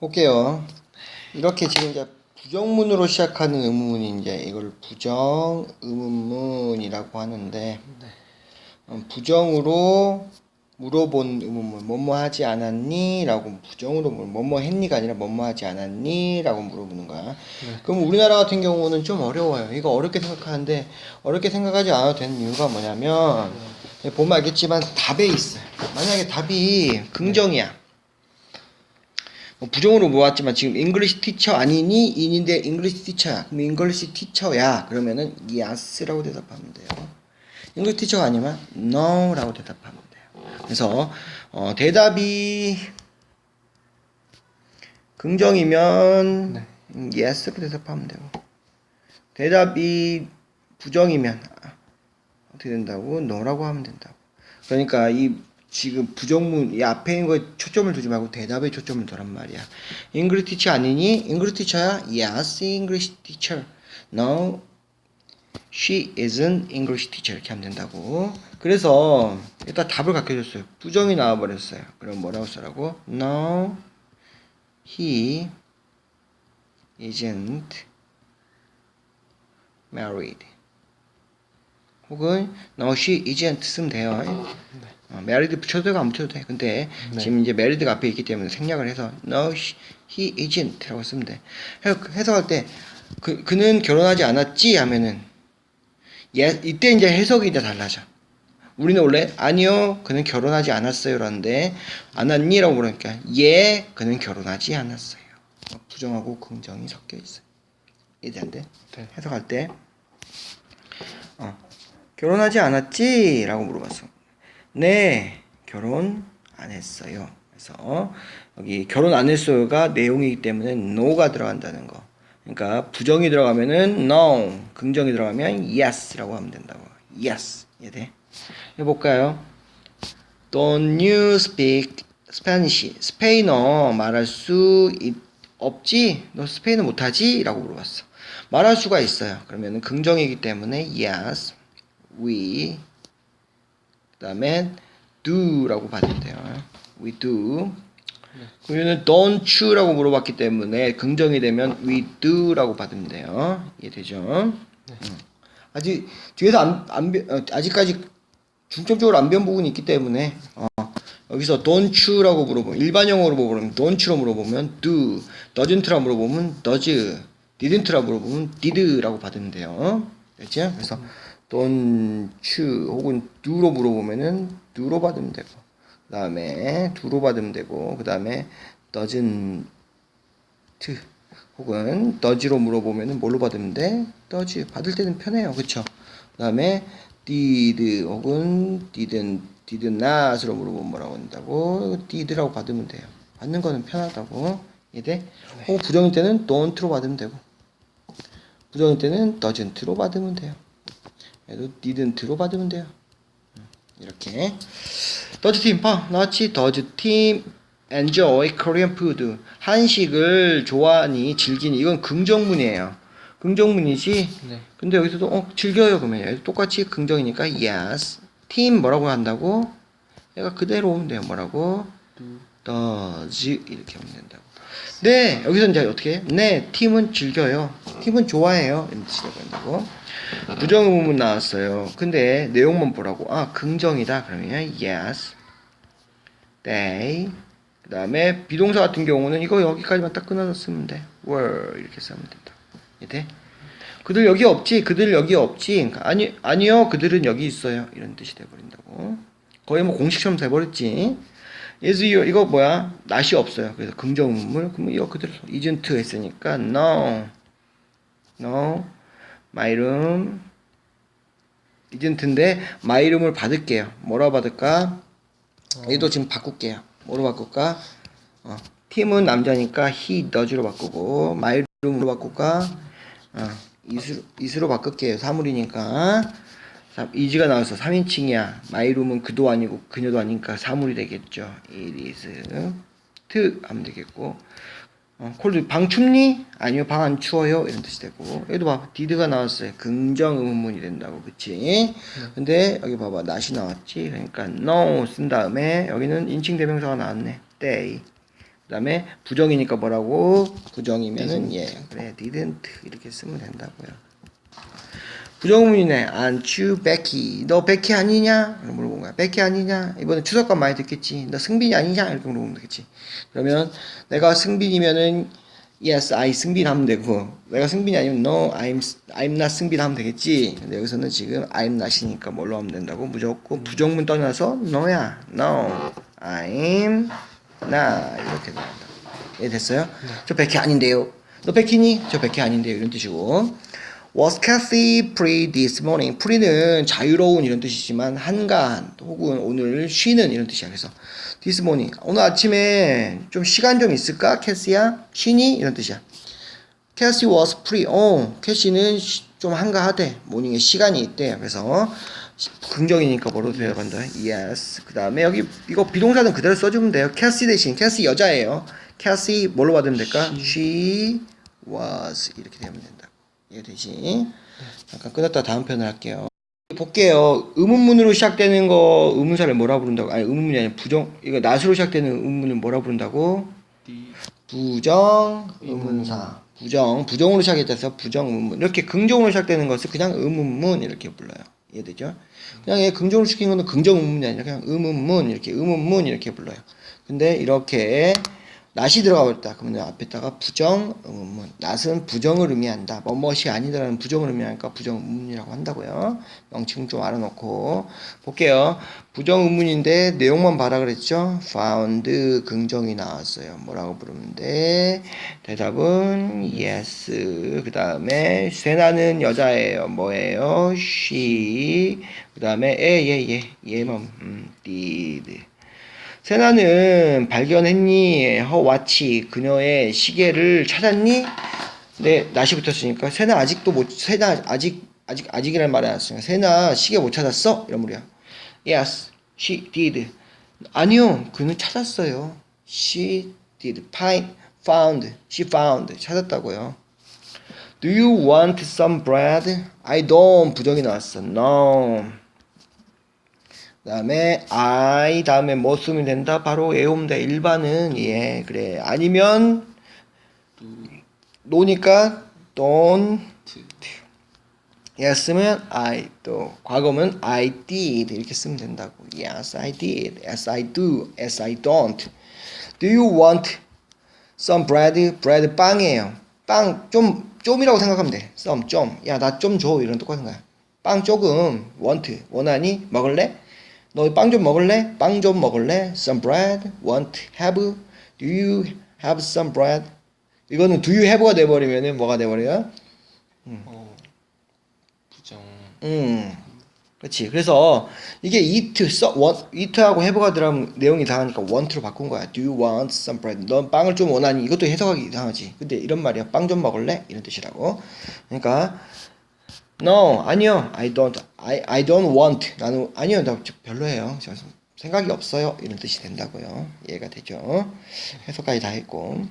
볼게요. 이렇게 지금 이제 부정문으로 시작하는 의문문이 이제 이걸 부정 의문문이라고 하는데 어, 부정으로 물어본 의문문 뭐뭐 하지 않았니? 라고 부정으로 물- 뭐뭐 했니가 아니라 뭐뭐 하지 않았니? 라고 물어보는 거야. 그럼 우리나라 같은 경우는 좀 어려워요. 이거 어렵게 생각하는데 어렵게 생각하지 않아도 되는 이유가 뭐냐면 보면 알겠지만 답에 있어요. 만약에 답이 긍정이야. 뭐 부정으로 모았지만 지금 잉글리시 티처 아니니? 인인데 잉글리시 티처야. 그럼 잉글리시 티처야. 그러면은 yes라고 대답하면 돼요. 잉글리시 티처가 아니면 no라고 대답하면 돼요. 그래서 어, 대답이 긍정이면 네. 음, yes 그 대답하면 되고 대답이 부정이면 아, 어떻게 된다고? no라고 하면 된다고. 그러니까 이 지금 부정문 이 앞에 있는 거에 초점을 두지 말고 대답에 초점을 두란 말이야. English teacher 아니니? English teacher야? Yes, English teacher. No, she isn't English teacher. 이렇게 하면 된다고. 그래서 일단 답을 갖게 줬어요. 부정이 나와버렸어요. 그럼 뭐라고 쓰라고? No, he isn't married. 혹은 no, she isn't 쓰면 돼요. 어, married 붙여도 되고 안 붙여도 돼. 근데 네. 지금 이제 married가 앞에 있기 때문에 생략을 해서 no, he isn't라고 쓰면 돼. 해- 해석할 때 그, 그는 결혼하지 않았지 하면은 예, 이때 이제 해석이 이제 달라져. 우리는 원래 아니요 그는 결혼하지 않았어요라는데 않았니라고 물으니까 예 그는 결혼하지 않았어요. 어, 부정하고 긍정이 섞여 있어요. 이해되는데 네. 해석할 때 어, 결혼하지 않았지라고 물어봤어. 네 결혼 안 했어요. 그래서 여기 결혼 안 했어요가 내용이기 때문에 no가 들어간다는 거. 그러니까 부정이 들어가면은 no, 긍정이 들어가면 yes라고 하면 된다고. yes 이해돼? 해볼까요? Don't you speak Spanish? 스페인어 말할 수 있, 없지? 너 스페인어 못하지? 라고 물어봤어. 말할 수가 있어요. 그러면 긍정이기 때문에 yes, we 그 다음에 do라고 받으면 돼요. we do 그러면 don't you라고 물어봤기 때문에 긍정이 되면 we do라고 받으면 돼요. 이해되죠? 음. 아직 뒤에서 안, 안 변- 어, 아직까지 중점적으로 안변 부분이 있기 때문에 어, 여기서 don't you라고 물어보면 일반 영어로 물어보면 don't you로 물어보면 do, doesn't라고 물어보면 does, didn't라고 물어보면 did라고 받으면 돼요. 됐죠? 그래서 you 혹은 do로 물어보면은 do로 받으면 되고 그 다음에 do로 받으면 되고 그 다음에 doesn't 혹은 does로 물어보면은 뭘로 받으면 돼? does 받을 때는 편해요 그쵸? 그 다음에 did 혹은 didn't did not으로 물어보면 뭐라고 한다고? did라고 받으면 돼요 받는 거는 편하다고 이해돼? 혹은 부정일 때는 don't로 받으면 되고 부정일 때는 doesn't로 받으면 돼요 얘도 didn't로 받으면 돼요 음, 이렇게 더즈 팀 봐. 나왔지? 더즈 팀 enjoy Korean food. 한식을 좋아하니 즐기니 이건 긍정문이에요. 긍정문이지. 네. 근데 여기서도 어 즐겨요 그러면 똑같이 긍정이니까 yes. 팀 뭐라고 한다고? 얘가 그대로 오면 돼요. 뭐라고? Does 이렇게 하면 된다고. 네 여기서 이제 어떻게 해? 네 팀은 즐겨요. 팀은 좋아해요. 뜻이 된다고. 부정의문문 나왔어요. 근데 내용만 보라고. 아, 긍정이다. 그러면 yes. they. 그 다음에 비동사 같은 경우는 이거 여기까지만 딱 끊어서 쓰면 돼. were 이렇게 쓰면 된다. 이해? 그들 여기 없지. 그들 여기 없지. 그러니까 아니 아니요. 그들은 여기 있어요. 이런 뜻이 돼 버린다고. 거의 뭐 공식처럼 돼 버렸지. You 이거 뭐야? 낫이 없어요. 그래서 긍정 문물 그러면 이거 그대로 isn't 했으니까 no. no. my room 이젠트인데 my 이름을 받을게요. 뭐라 받을까? 얘도 지금 바꿀게요. 뭐로 바꿀까? 어, 팀은 남자니까 he does로 바꾸고 my room으로 바꿀까? 어, is로, is로 바꿀게요. 사물이니까 사- is가 나와서 3인칭이야. my room은 그도 아니고 그녀도 아니니까 사물이 되겠죠. is to 하면 되겠고. 어, 콜드 방 춥니? 아니요 방 안 추워요. 이런 뜻이 되고. 여기도 봐봐. 디드가 나왔어요. 긍정 의문문이 된다고. 그치? 근데 여기 봐봐. not이 나왔지? 그러니까 no 쓴 다음에 여기는 인칭 대명사가 나왔네. they 그 다음에 부정이니까 뭐라고? 부정이면은 예. 그래 didn't. 이렇게 쓰면 된다고요. 부정문이네. Aren't you Becky? 너 베키 아니냐? 이렇게 물어본 거야. 베키 아니냐? 이번에 추석감 많이 듣겠지. 너 승빈이 아니냐? 이렇게 물어보면 되겠지. 그러면 내가 승빈이면은 Yes, I 승빈 하면 되고 내가 승빈이 아니면 No, I'm I'm not 승빈 하면 되겠지. 근데 여기서는 지금 I'm not이니까 뭘로 하면 된다고? 무조건 부정문 떠나서 No야. No, I'm not 이렇게 된다. 예, 됐어요? 저 베키 아닌데요. 너 베키니? 저 베키 아닌데요. 이런 뜻이고. Was Kathy free this morning? free는 자유로운 이런 뜻이지만 한가한 혹은 오늘 쉬는 이런 뜻이야. 그래서 this morning 오늘 아침에 좀 시간 좀 있을까? 캐시야 쉬니 이런 뜻이야. 캐시 was free. 어, 캐시는 시- 좀 한가하대. 모닝에 시간이 있대. 그래서 시- 긍정이니까 뭐로 들어간다. Yes. 그 다음에 여기 이거 비동사는 그대로 써주면 돼요. 캐시 대신 캐시 여자예요. 캐시 뭘로 받으면 될까? She was 이렇게 되면 된다. 이해되지? 잠깐 끊었다 다음 편을 할게요. 볼게요. 의문문으로 시작되는 거 의문사를 뭐라 부른다고? 아니 의문문이 아니라 부정 이거 낫으로 시작되는 의문문을 뭐라 부른다고? 디 부정 의문사. 부정 부정으로 시작해서 부정 의문문. 이렇게 긍정으로 시작되는 것을 그냥 의문문 이렇게 불러요. 이해되죠? 그냥 얘 긍정으로 시킨 거는 긍정 의문문이 아니라 그냥 의문문 이렇게 의문문 이렇게 불러요. 근데 이렇게 낫이 들어가 버렸다. 그러면 앞에다가 부정 의문문. 낫은 부정을 의미한다. 뭐뭇이 아니다라는 부정을 의미하니까 부정 의문이라고 한다고요. 명칭 좀 알아놓고 볼게요. 부정 의문인데 내용만 봐라 그랬죠. found 긍정이 나왔어요. 뭐라고 부르면 돼? 대답은 yes. 그 다음에 세나는 여자예요. 뭐예요? she. 그 다음에 예 예 예. 얘만 음, did. 세나는 발견했니? 허와치 그녀의 시계를 찾았니? 네, 낫이 붙었으니까 세나 아직도 못 세나 아직 아직 아직이라는 말이 안 왔으니까 세나 시계 못 찾았어? 이런 말이야. Yes, she did. 아니요, 그는 찾았어요. She did find, found, she found 찾았다고요. Do you want some bread? I don't 부정이 나왔어. No. 그 다음에 I 다음에 뭐 쓰면 된다? 바로 에옴다. 일반은 예 그래. 아니면 노니까 don't yes면 I 또 과거면 I did 이렇게 쓰면 된다고. Yes I did. Yes I do. Yes I don't. Do you want some bread? Bread 빵이에요. 빵 좀 좀이라고 생각하면 돼. Some 좀야 나 좀 줘. 이런 똑같은 거야. 빵 조금. Want. 원하니? 먹을래 너 빵 좀 먹을래 빵 좀 먹을래 some bread want have do you have some bread 이거는 do you have가 돼버리면은 뭐가 돼버려요 어 부정 음, 그렇지. 그래서 이게 eat, 써, want, eat하고 have가 들어가면 내용이 이상하니까 want로 바꾼 거야. Do you want some bread? 넌 빵을 좀 원하니? 이것도 해석하기 이상하지. 근데 이런 말이야. 빵 좀 먹을래? 이런 뜻이라고. 그러니까 no, 아니요. I don't. I, I don't want. 나는 아니요. 나 별로예요. 저 생각이 없어요. 이런 뜻이 된다고요. 이해가 되죠? 해석까지 다 했고.